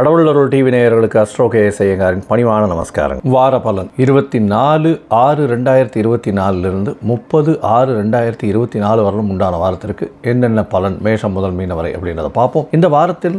கடவுள் அருள் டிவி நேயர்களுக்கு அஸ்ட்ரோ கேஎஸ் ஐயங்காரின் பணிவான நமஸ்காரம் வார பலன் இருபத்தி நாலு ஆறு ரெண்டாயிரத்தி இருபத்தி நாலுலேருந்து முப்பது ஆறு ரெண்டாயிரத்தி இருபத்தி நாலு வரலும் உண்டான வாரத்திற்கு என்னென்ன பலன் மேஷம் முதல் மீன வரை அப்படின்றத பார்ப்போம். இந்த வாரத்தில்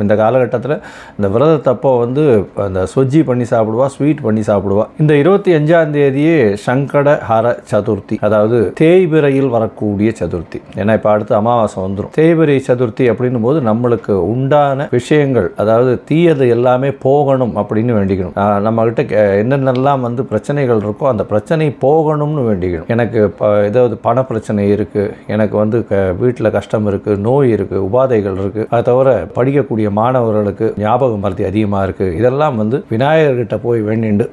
இந்த காலகட்டத்தில் இந்த விரதத்தப்போ வந்து அந்த சொஜ்ஜி பண்ணி சாப்பிடுவா ஸ்வீட் பண்ணி சாப்பிடுவா. இந்த இருபத்தி அஞ்சாம் தேதியே சங்கட ஹர சதுர்த்தி அதாவது தேய்பிரையில் வரக்கூடிய சதுர்த்தி. ஏன்னா இப்போ அடுத்து அமாவாசை வந்துடும் தேய்பிரை சதுர்த்தி அப்படின்னும் போது நம்மளுக்கு உண்டான விஷயங்கள் அதாவது தீயது எல்லாமே போகணும் அப்படின்னு வேண்டிக்கணும். நம்மகிட்ட கே- என்னென்னலாம் வந்து பிரச்சனைகள் இருக்கோ அந்த பிரச்சனை போகணும்னு வேண்டிக்கணும். எனக்கு ப- ஏதாவது பண பிரச்சனை இருக்குது எனக்கு வந்து வீட்டில் கஷ்டம் இருக்குது நோய் இருக்குது உபாதைகள் இருக்குது அதை தவிர படிக்கக்கூடிய மாணவர்களுக்கு ஞாபகம் பருத்தி அதிகமாக இருக்கு. இதெல்லாம் வந்து விநாயகர்கிட்ட போய் வேண்டிண்டு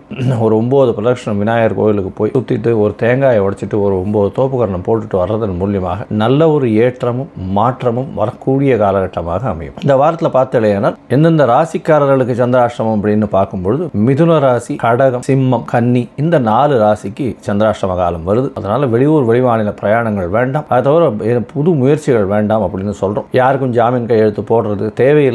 ஒரு ஒம்பது பிரதட்சணம் விநாயகர் கோயிலுக்கு போய் சுற்றிட்டு ஒரு தேங்காயை உடைச்சிட்டு ஒரு ஒம்பது தோப்புக்கரணம் போட்டுட்டு வர்றதன் மூலியமாக நல்ல ஒரு ஏற்றமும் மாற்றமும் வரக்கூடிய காலகட்டமாக அமையும். இந்த வாரத்தில் பார்த்தலையானால் எந்தெந்த ராசிக்காரர்களுக்கு சந்திராஷ்டமம் அப்படின்னு பார்க்கும்பொழுது மிதுன ராசி கடகம் சிம்மம் கன்னி இந்த நாலு ராசிக்கு சந்திராஷ்டம காலம் வருது. அதனால வெளியூர் வெளிமாநில பிரயாணங்கள் வேண்டாம். அதை தவிர புது முயற்சிகள் வேண்டாம் அப்படின்னு சொல்கிறோம் யாருக்கும் ஜாமீன் கையெழுத்து போடுறது தேவையில்லை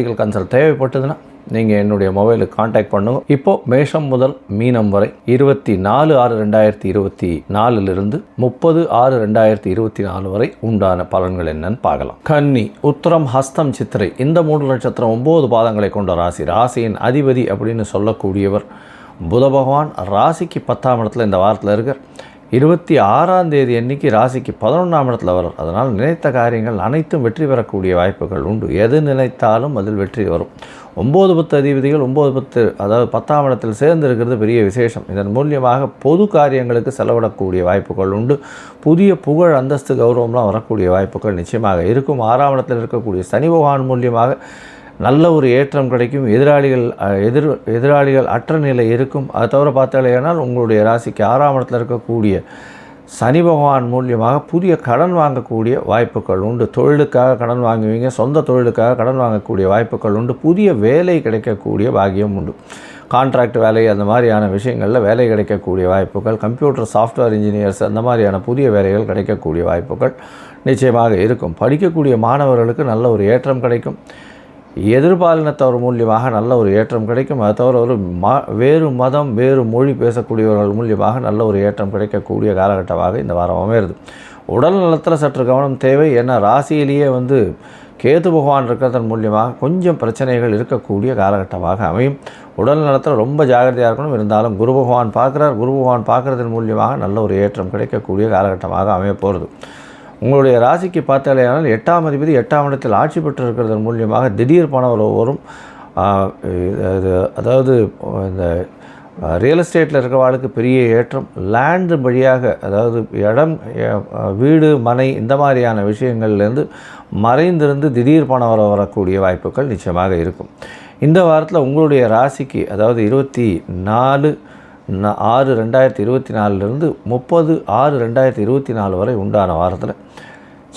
அஸ்ட்ராலஜிக்கல் கன்சல்ட் தேவைப்பட்டதுன்னா நீங்கள் என்னுடைய மொபைலுக்கு காண்டாக்ட் பண்ணுங்கள் இப்போ மேஷம் முதல் மீனம் வரை இருபத்தி நாலு ஆறு ரெண்டாயிரத்தி இருபத்தி நாலுலிருந்து முப்பது ஆறு ரெண்டாயிரத்தி இருபத்தி நாலு வரை உண்டான பலன்கள் என்னன்னு பார்க்கலாம். கன்னி உத்தரம் ஹஸ்தம் சித்திரை இந்த மூன்று நட்சத்திரம் ஒம்பது பாதங்களை கொண்ட ராசி. ராசியின் அதிபதி அப்படின்னு சொல்லக்கூடியவர் புத பகவான். ராசிக்கு பத்தாம் இடத்துல இந்த வாரத்தில் இருக்கார். இருபத்தி ஆறாம் தேதி அன்னைக்கு ராசிக்கு பதினொன்றாம் இடத்துல வரும் அதனால் நினைத்த காரியங்கள் அனைத்தும் வெற்றி பெறக்கூடிய வாய்ப்புகள் உண்டு. எது நினைத்தாலும் அதில் வெற்றி வரும். ஒம்பது பத்து அதிபதிகள் ஒம்பது பத்து அதாவது பத்தாம் இடத்தில் சேர்ந்து இருக்கிறது பெரிய விசேஷம். இதன் மூலியமாக பொது காரியங்களுக்கு செலவிடக்கூடிய வாய்ப்புகள் உண்டு. புதிய புகழ் அந்தஸ்து கௌரவம்லாம் வரக்கூடிய வாய்ப்புகள் நிச்சயமாக இருக்கும். ஆறாம் இடத்தில் இருக்கக்கூடிய சனி பகவான் மூலியமாக நல்ல ஒரு ஏற்றம் கிடைக்கும். எதிராளிகள் எதிர் எதிராளிகள் அற்ற நிலை இருக்கும். அது தவிர பார்த்தாலேயானால் உங்களுடைய ராசிக்கு ஆறாம் இடத்துல இருக்கக்கூடிய சனி பகவான் மூலியமாக புதிய கடன் வாங்கக்கூடிய வாய்ப்புகள் உண்டு. தொழிலுக்காக கடன் வாங்குவீங்க. சொந்த தொழிலுக்காக கடன் வாங்கக்கூடிய வாய்ப்புகள் உண்டு. புதிய வேலை கிடைக்கக்கூடிய பாகியம் உண்டு. கான்ட்ராக்ட் வேலை அந்த மாதிரியான விஷயங்களில் வேலை கிடைக்கக்கூடிய வாய்ப்புகள். கம்ப்யூட்டர் சாஃப்ட்வேர் இன்ஜினியர்ஸ் அந்த மாதிரியான புதிய வேலைகள் கிடைக்கக்கூடிய வாய்ப்புகள் நிச்சயமாக இருக்கும். படிக்கக்கூடிய மாணவர்களுக்கு நல்ல ஒரு ஏற்றம் கிடைக்கும். எதிர்பாலினத்தவர் மூலியமாக நல்ல ஒரு ஏற்றம் கிடைக்கும். அது தவிர ஒரு ம வேறு மதம் வேறு மொழி பேசக்கூடியவர்கள் மூலியமாக நல்ல ஒரு ஏற்றம் கிடைக்கக்கூடிய காலகட்டமாக இந்த வாரம் அமையிறது. உடல் நலத்தில் சற்று கவனம் தேவை. ஏன்னா ராசியிலேயே வந்து கேது பகவான் இருக்கிறதன் மூலியமாக கொஞ்சம் பிரச்சனைகள் இருக்கக்கூடிய காலகட்டமாக அமையும். உடல் நலத்தில் ரொம்ப ஜாகிரதையாக இருக்கணும். இருந்தாலும் குரு பகவான் பார்க்குறார். குரு பகவான் பார்க்குறதன் மூலியமாக நல்ல ஒரு ஏற்றம் கிடைக்கக்கூடிய காலகட்டமாக அமைய போகிறது உங்களுடைய ராசிக்கு பார்த்தாலேயானால் எட்டாம் அதிபதி எட்டாம் இடத்தில் ஆட்சி பெற்று இருக்கிறதன் மூலியமாக திடீர் பண வரும். இது அதாவது இந்த ரியல் எஸ்டேட்டில் இருக்கிறவாளுக்கு பெரிய ஏற்றம். லேண்டு வழியாக அதாவது இடம் வீடு மனை இந்த மாதிரியான விஷயங்கள்லேருந்து மறைந்திருந்து திடீர் பணம் வர வரக்கூடிய வாய்ப்புகள் நிச்சயமாக இருக்கும். இந்த வாரத்தில் உங்களுடைய ராசிக்கு அதாவது இருபத்தி நாலு ஆறு ரெண்டாயிரத்தி இருபத்தி நாலுலேருந்து முப்பது ஆறு ரெண்டாயிரத்தி இருபத்தி நாலு வரை உண்டான வாரத்தில்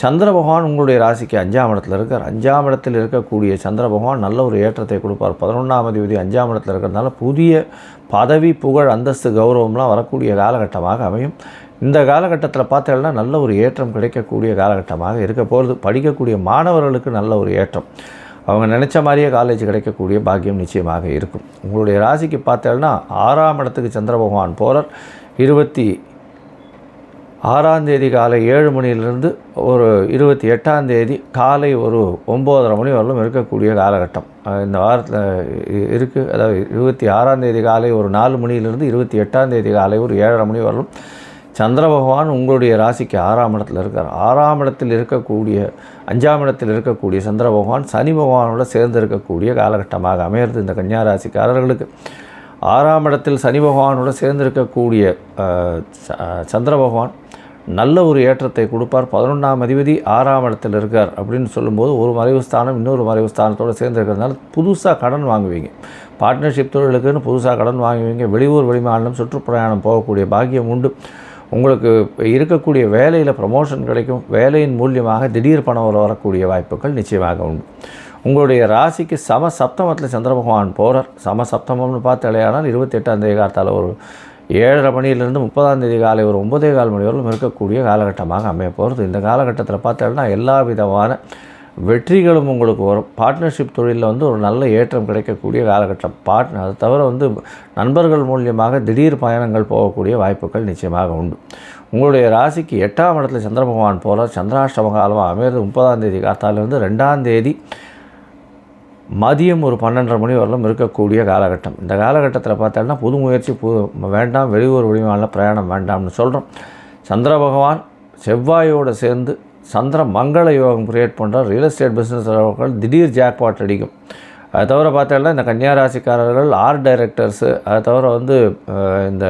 சந்திர பகவான் உங்களுடைய ராசிக்கு அஞ்சாம் இடத்துல இருக்கார். அஞ்சாம் இடத்தில் இருக்கக்கூடிய சந்திர பகவான் நல்ல ஒரு ஏற்றத்தை கொடுப்பார். பதினொன்றாம் அதிபதி அஞ்சாம் இடத்துல இருக்கிறதுனால புதிய பதவி புகழ் அந்தஸ்து கௌரவம்லாம் வரக்கூடிய காலகட்டமாக அமையும். இந்த காலகட்டத்தில் பார்த்தீங்கன்னா நல்ல ஒரு ஏற்றம் கிடைக்கக்கூடிய காலகட்டமாக இருக்க போகிறது படிக்கக்கூடிய மாணவர்களுக்கு நல்ல ஒரு ஏற்றம். அவங்க நினச்ச மாதிரியே காலேஜ் கிடைக்கக்கூடிய பாக்கியம் நிச்சயமாக இருக்கும். உங்களுடைய ராசிக்கு பார்த்தேன்னா ஆறாம் இடத்துக்கு சந்திர பகவான் போகிறார் இருபத்தி ஆறாம் தேதி காலை ஏழு மணிலிருந்து ஒரு இருபத்தி எட்டாம் தேதி காலை ஒரு ஒம்போதரை மணி வரலும் இருக்கக்கூடிய காலகட்டம். இந்த வாரத்தில் இருக்குது அதாவது இருபத்தி ஆறாம் தேதி காலை ஒரு நாலு மணியிலிருந்து இருபத்தி எட்டாம் தேதி காலை ஒரு ஏழரை மணி வரலும் சந்திர பகவான் உங்களுடைய ராசிக்கு ஆறாம் இடத்தில் இருக்கார். ஆறாம் இடத்தில் இருக்கக்கூடிய அஞ்சாம் இடத்தில் இருக்கக்கூடிய சந்திர பகவான் சனி பகவானோட சேர்ந்து இருக்கக்கூடிய காலகட்டமாக அமையிறது இந்த கன்னியா ராசிக்காரர்களுக்கு ஆறாம் இடத்தில் சனி பகவானோட சேர்ந்திருக்கக்கூடிய ச- சந்திர பகவான் நல்ல ஒரு ஏற்றத்தை கொடுப்பார். பதினொன்றாம் அதிபதி ஆறாம் இடத்தில் இருக்கார் அப்படின்னு சொல்லும்போது ஒரு மறைவு ஸ்தானம் இன்னொரு மறைவு ஸ்தானத்தோடு சேர்ந்துருக்கிறதுனால புதுசாக கடன் வாங்குவீங்க. பார்ட்னர்ஷிப் தொழிலுக்குன்னு புதுசாக கடன் வாங்குவீங்க. வெளியூர் வெளிமாநிலம் சுற்றுப்பிரயாணம் போகக்கூடிய பாக்கியம் உண்டு. உங்களுக்கு இருக்கக்கூடிய வேலையில் ப்ரமோஷன் கிடைக்கும் வேலையின் மூலியமாக திடீர் பணம் வரக்கூடிய வாய்ப்புகள் நிச்சயமாக உண்டு. உங்களுடைய ராசிக்கு சம சப்தமத்தில் சந்திர பகவான் போகிறார் சம சப்தமம்னு பார்த்து இளையானால் இருபத்தெட்டாம் தேதி காலத்தால் ஒரு ஏழரை மணியிலிருந்து முப்பதாம் தேதி காலை ஒரு ஒன்பதே கால் மணி வரலும் இருக்கக்கூடிய காலகட்டமாக அமைய போகிறது இந்த காலகட்டத்தில் பார்த்தோம்னா எல்லா விதமான வெற்றிகளும் உங்களுக்கு வரும். பார்ட்னர்ஷிப் தொழிலில் வந்து ஒரு நல்ல ஏற்றம் கிடைக்கக்கூடிய காலகட்டம். பார்ட்னர் அதை தவிர வந்து நண்பர்கள் மூலியமாக திடீர் பயணங்கள் போகக்கூடிய வாய்ப்புகள் நிச்சயமாக உண்டு. உங்களுடைய ராசிக்கு எட்டாம் இடத்துல சந்திர பகவான் போல சந்திராஷ்டம காலமாக அமையிறது முப்பதாம் தேதி. காத்தாலிருந்து ரெண்டாம் தேதி மதியம் ஒரு பன்னெண்டரை மணி வரலும் இருக்கக்கூடிய காலகட்டம். இந்த காலகட்டத்தில் பார்த்தோம்னா புது முயற்சி புது வேண்டாம் வெளியூர் வெளிமாநில பிரயாணம் வேண்டாம்னு சொல்கிறோம் சந்திர பகவான் செவ்வாயோடு சேர்ந்து சந்திர மங்கள யோகம் கிரியேட் பண்ணுற ரியல் எஸ்டேட் பிஸ்னஸ் திடீர் ஜாக்பாட் அடிக்கும். அது தவிர பார்த்தோம்னா இந்த கன்னியாராசிக்காரர்கள் ஆர்ட் டைரக்டர்ஸு அது தவிர வந்து இந்த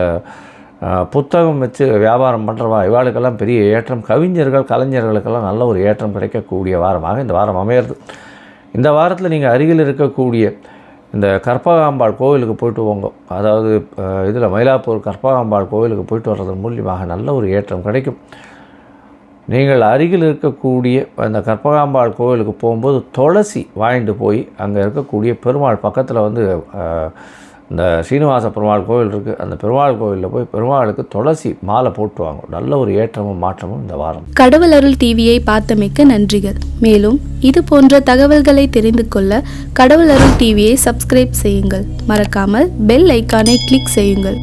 புத்தகம் வச்சு வியாபாரம் பண்ணுறவா இவாளுக்கெல்லாம் பெரிய ஏற்றம். கவிஞர்கள் கலைஞர்களுக்கெல்லாம் நல்ல ஒரு ஏற்றம் கிடைக்கக்கூடிய வாரமாக இந்த வாரம் அமையிறது. இந்த வாரத்தில் நீங்கள் அருகில் இருக்கக்கூடிய இந்த கற்பகாம்பாள் கோவிலுக்கு போயிட்டு போங்க. அதாவது இதில் மயிலாப்பூர் கற்பகாம்பாள் கோவிலுக்கு போயிட்டு வர்றதன் மூலியமாக நல்ல ஒரு ஏற்றம் கிடைக்கும். நீங்கள் அருகில் இருக்கக்கூடிய அந்த கற்பகாம்பாள் கோவிலுக்கு போகும்போது துளசி வாங்கிட்டு போய் அங்கே இருக்கக்கூடிய பெருமாள் பக்கத்தில் வந்து இந்த ஸ்ரீனிவாச பெருமாள் கோவில் இருக்குது அந்த பெருமாள் கோவிலில் போய் பெருமாளுக்கு துளசி மாலை போட்டுவாங்க. நல்ல ஒரு ஏற்றமும் மாற்றமும் இந்த வாரம். கடவுள் அருள் டிவியை பார்த்தமைக்க நன்றிகள். மேலும் இது போன்ற தகவல்களை தெரிந்து கொள்ள கடவுள் அருள் டிவியை சப்ஸ்கிரைப் செய்யுங்கள். மறக்காமல் பெல் ஐக்கானை கிளிக் செய்யுங்கள்.